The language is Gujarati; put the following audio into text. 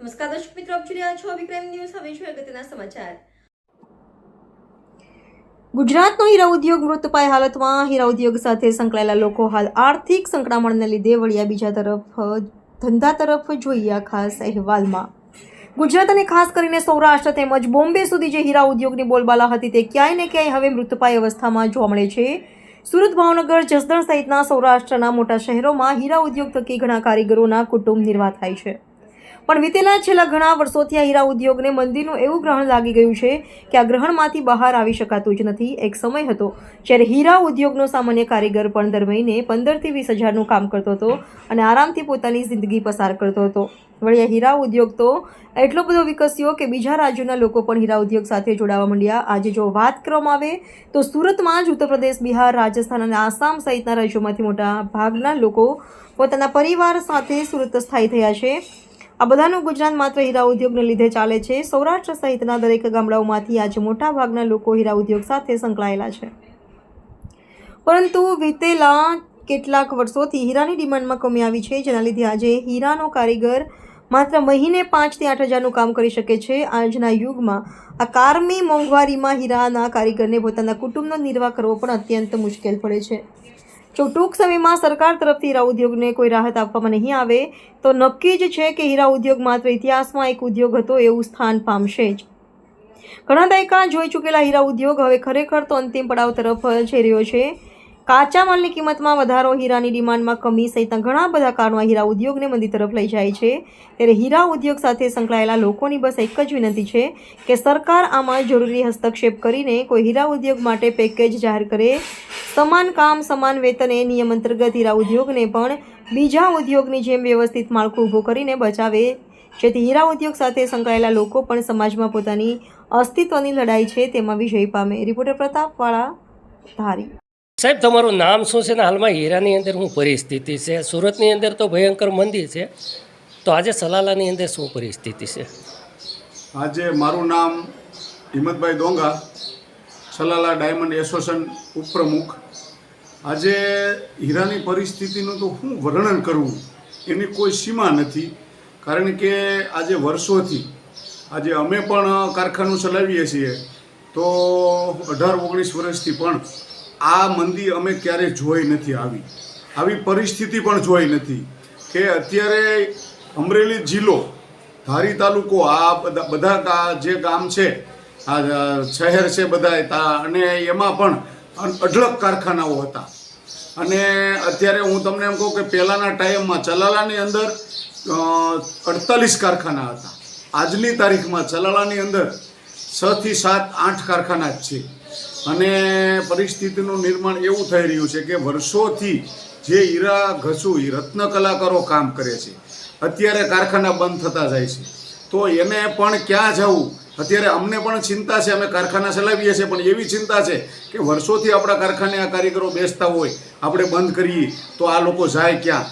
નમસ્કાર દર્શક મિત્રો, આપ જોઈ રહ્યા છો વિક્રમ ન્યૂઝ. હવે જોઈએ અગત્યના સમાચાર. ગુજરાતનો હીરા ઉદ્યોગ મૃતપાય હાલતમાં. હીરા ઉદ્યોગ સાથે સંકળાયેલા લોકો હાલ આર્થિક સંકળામણને લીધે વળ્યા બીજા તરફ, ધંધા તરફ જોઈએ ખાસ અહેવાલમાં. ગુજરાત અને ખાસ કરીને સૌરાષ્ટ્ર તેમજ બોમ્બે સુધી જે હીરા ઉદ્યોગની બોલબાલા હતી તે ક્યાંય ને ક્યાંય હવે મૃતપાય અવસ્થામાં જોવા મળે છે. સુરત, ભાવનગર, જસદણ સહિતના સૌરાષ્ટ્રના મોટા શહેરોમાં હીરા ઉદ્યોગ થકી ઘણા કારીગરોના કુટુંબ નિર્વાહ થાય છે. પણ વીતેલા છેલ્લા ઘણા વર્ષોથી આ હીરા ઉદ્યોગને મંદીનું એવું ગ્રહણ લાગી ગયું છે કે આ ગ્રહણમાંથી બહાર આવી શકાતું જ નથી. એક સમય હતો જ્યારે હીરા ઉદ્યોગનો સામાન્ય કારીગર પણ દર મહિને પંદરથી વીસ હજારનું કામ કરતો હતો અને આરામથી પોતાની જિંદગી પસાર કરતો હતો. વળી આ હીરા ઉદ્યોગ તો એટલો બધો વિકસ્યો કે બીજા રાજ્યોના લોકો પણ હીરા ઉદ્યોગ સાથે જોડાવા માંડ્યા. આજે જો વાત કરવામાં આવે તો સુરતમાં જ ઉત્તર પ્રદેશ બિહાર, રાજસ્થાન અને આસામ સહિતના રાજ્યોમાંથી મોટા ભાગના લોકો પોતાના પરિવાર સાથે સુરત સ્થાયી થયા છે. આ બધાનું ગુજરાત માત્ર હીરા ઉદ્યોગને લીધે ચાલે છે. સૌરાષ્ટ્ર સહિતના દરેક ગામડાઓમાંથી આજે મોટા ભાગના લોકો હીરા ઉદ્યોગ સાથે સંકળાયેલા છે. પરંતુ વીતેલા કેટલાક વર્ષોથી હીરાની ડિમાન્ડમાં કમી આવી છે, જેના લીધે આજે હીરાનો કારીગર માત્ર મહિને પાંચથી આઠ હજારનું કામ કરી શકે છે. આજના યુગમાં આ કારમી મોંઘવારીમાં હીરાના કારીગરને પોતાના કુટુંબનો નિર્વાહ કરવો પણ અત્યંત મુશ્કેલ પડે છે. જો ટૂંક સમયમાં સરકાર તરફથી હીરા ઉદ્યોગને કોઈ રાહત આપવામાં નહીં આવે, તો નક્કી જ છે કે હીરા ઉદ્યોગ માત્ર ઇતિહાસમાં એક ઉદ્યોગ હતો એવું સ્થાન પામશે જ. ઘણા દાયકા જોઈ ચૂકેલા હીરા ઉદ્યોગ હવે ખરેખર તો અંતિમ પડાવ તરફ જઈ રહ્યો છે. કાચા માલની કિંમતમાં વધારો, હીરાની ડિમાન્ડમાં કમી સહિતના ઘણા બધા કારણો હીરા ઉદ્યોગને મંદી તરફ લઈ જાય છે. ત્યારે હીરા ઉદ્યોગ સાથે સંકળાયેલા લોકોની બસ એક જ વિનંતી છે કે સરકાર આમાં જરૂરી હસ્તક્ષેપ કરીને કોઈ હીરા ઉદ્યોગ માટે પેકેજ જાહેર કરે. સમાન કામ સમાન વેતન એ નિયમ અંતર્ગત હીરા ઉદ્યોગને પણ બીજા ઉદ્યોગની જેમ વ્યવસ્થિત માળખું ઊભું કરીને બચાવે. જેથી હીરા ઉદ્યોગ સાથે સંકળાયેલા લોકો પણ સમાજમાં પોતાની અસ્તિત્વની લડાઈ છે તેમાં વિજય પામે. રિપોર્ટર પ્રતાપવાળા ધારી. સાહેબ તમારું નામ શું છે ને હાલમાં? હીરાની અંદર શું પરિસ્થિતિ છે? સુરતની અંદર તો ભયંકર મંદી છે. તો આજે સલાલાની અંદર શું પરિસ્થિતિ છે? આજે મારું નામ હિંમતભાઈ ડોંગા સલાલા ડાયમંડ એસોસિએશન ઉપપ્રમુખ. આજે હીરાની પરિસ્થિતિનું તો શું વર્ણન કરવું એની કોઈ સીમા નથી. કારણ કે આજે વર્ષોથી, આજે અમે પણ કારખાનું ચલાવીએ છીએ. તો અઢાર ઓગણીસ વર્ષથી પણ આ મંદી અમે ક્યારેય જોઈ નથી આવી. આવી પરિસ્થિતિ પણ જોઈ નથી કે અત્યારે અમરેલી જિલ્લો, ધારી તાલુકો, આ બધા બધા જે ગામ છે આ શહેર છે બધા તા. અને એમાં પણ અઢળક કારખાનાઓ હતા. અને અત્યારે હું તમને એમ કહું કે પહેલાંના ટાઈમમાં ચલાલાની અંદર અડતાલીસ કારખાના હતા. આજની તારીખમાં ચલાલાની અંદર છ થી સાત, આઠ કારખાના જ છે. અને પરિસ્થિતિનું નિર્માણ એવું થઈ રહ્યું છે કે વર્ષોથી જે હીરા ઘસુ રત્ન કલાકારો કામ કરે છે, અત્યારે કારખાના બંધ થતા જાય છે. તો એને પણ ક્યાં જવું? અત્યારે અમને પણ ચિંતા છે, અમે કારખાના ચલાવીએ છીએ, પણ એવી ચિંતા છે કે વર્ષોથી આપણા કારખાને આ કારીગરો બેસતા હોય, આપણે બંધ કરીએ, તો આ લોકો જાય ક્યાં?